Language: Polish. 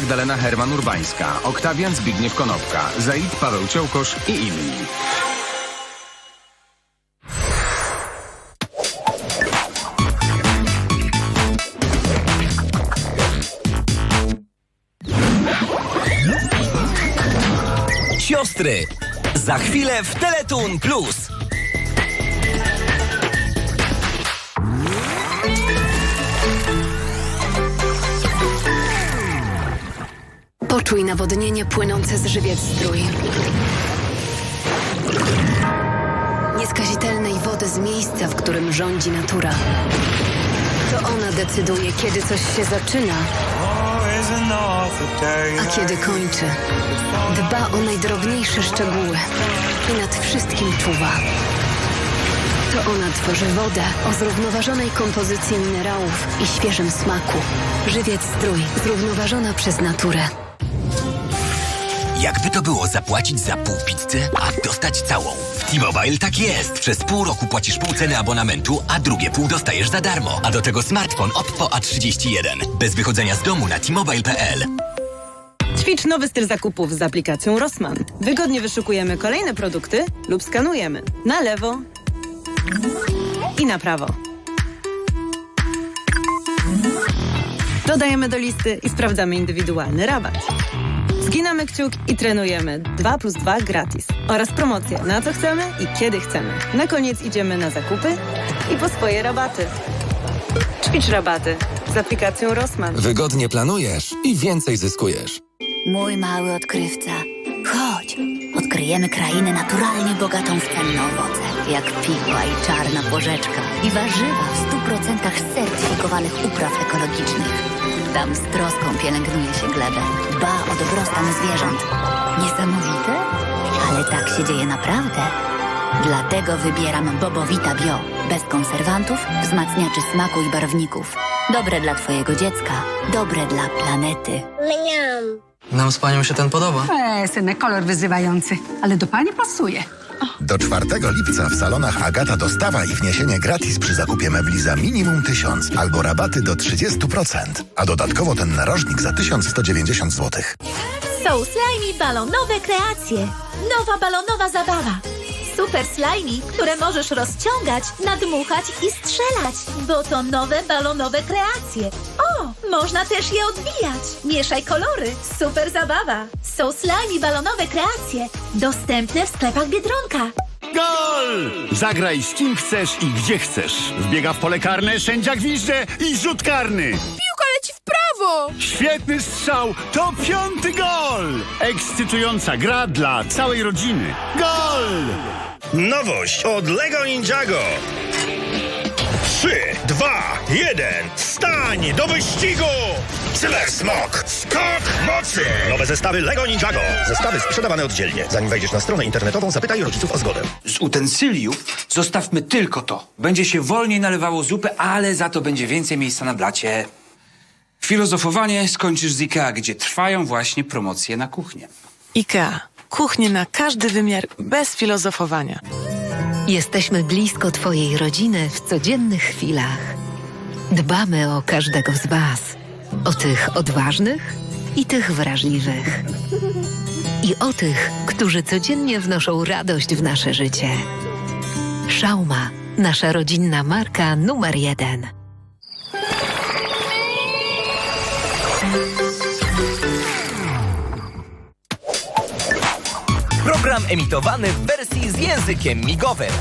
Magdalena Herman-Urbańska, Oktawian Zbigniew Konopka, Zaid Paweł Ciołkosz i inni. Siostry, za chwilę w Teletun Plus. Poczuj nawodnienie płynące z żywiec strój. Nieskazitelnej wody z miejsca, w którym rządzi natura. To ona decyduje, kiedy coś się zaczyna, a kiedy kończy. Dba o najdrobniejsze szczegóły i nad wszystkim czuwa. To ona tworzy wodę o zrównoważonej kompozycji minerałów i świeżym smaku. Żywiec strój, zrównoważona przez naturę. Jakby to było zapłacić za pół pizzy, a dostać całą. W T-Mobile tak jest. Przez pół roku płacisz pół ceny abonamentu, a drugie pół dostajesz za darmo. A do tego smartfon Oppo A31. Bez wychodzenia z domu na T-Mobile.pl. Ćwicz nowy styl zakupów z aplikacją Rossmann. Wygodnie wyszukujemy kolejne produkty lub skanujemy na lewo i na prawo. Dodajemy do listy i sprawdzamy indywidualny rabat. Zginamy kciuk i trenujemy 2 plus 2 gratis. Oraz promocje na co chcemy i kiedy chcemy. Na koniec idziemy na zakupy i po swoje rabaty. Ćwicz rabaty z aplikacją Rossmann. Wygodnie planujesz i więcej zyskujesz. Mój mały odkrywca. Chodź, odkryjemy krainę naturalnie bogatą w cenne owoce, jak piła i czarna porzeczka i warzywa w stu procentach certyfikowanych upraw ekologicznych. Tam z troską pielęgnuje się glebę, dba o dobrostan zwierząt. Niesamowite? Ale tak się dzieje naprawdę. Dlatego wybieram Bobowita Bio. Bez konserwantów, wzmacniaczy smaku i barwników. Dobre dla twojego dziecka, dobre dla planety. Nam z panią się ten podoba. E, synek, kolor wyzywający, ale do pani pasuje. Do 4 lipca w salonach Agata dostawa i wniesienie gratis przy zakupie mebli za minimum 1000 albo rabaty do 30%, a dodatkowo ten narożnik za 1190 zł. Są slajmi balonowe kreacje. Nowa balonowa zabawa. Super slajmi, które możesz rozciągać, nadmuchać i strzelać, bo to nowe balonowe kreacje. O, można też je odbijać. Mieszaj kolory. Super zabawa. Są slajmi balonowe kreacje. Dostępne w sklepach Biedronka. Gol! Zagraj z kim chcesz i gdzie chcesz. Wbiega w pole karne, sędzia gwizdże i rzut karny. Świetny strzał, to piąty gol! Ekscytująca gra dla całej rodziny. Gol! Nowość od Lego Ninjago! 3, 2, 1, stań do wyścigu! Cyber Smok! Skok mocy! Nowe zestawy Lego Ninjago. Zestawy sprzedawane oddzielnie. Zanim wejdziesz na stronę internetową, zapytaj rodziców o zgodę. Z utensyliów zostawmy tylko to. Będzie się wolniej nalewało zupę, ale za to będzie więcej miejsca na blacie. Filozofowanie skończysz z IKEA, gdzie trwają właśnie promocje na kuchnię. IKEA. Kuchnie na każdy wymiar, bez filozofowania. Jesteśmy blisko Twojej rodziny w codziennych chwilach. Dbamy o każdego z Was. O tych odważnych i tych wrażliwych. I o tych, którzy codziennie wnoszą radość w nasze życie. Szauma, nasza rodzinna marka numer jeden. Program emitowany w wersji z językiem migowym.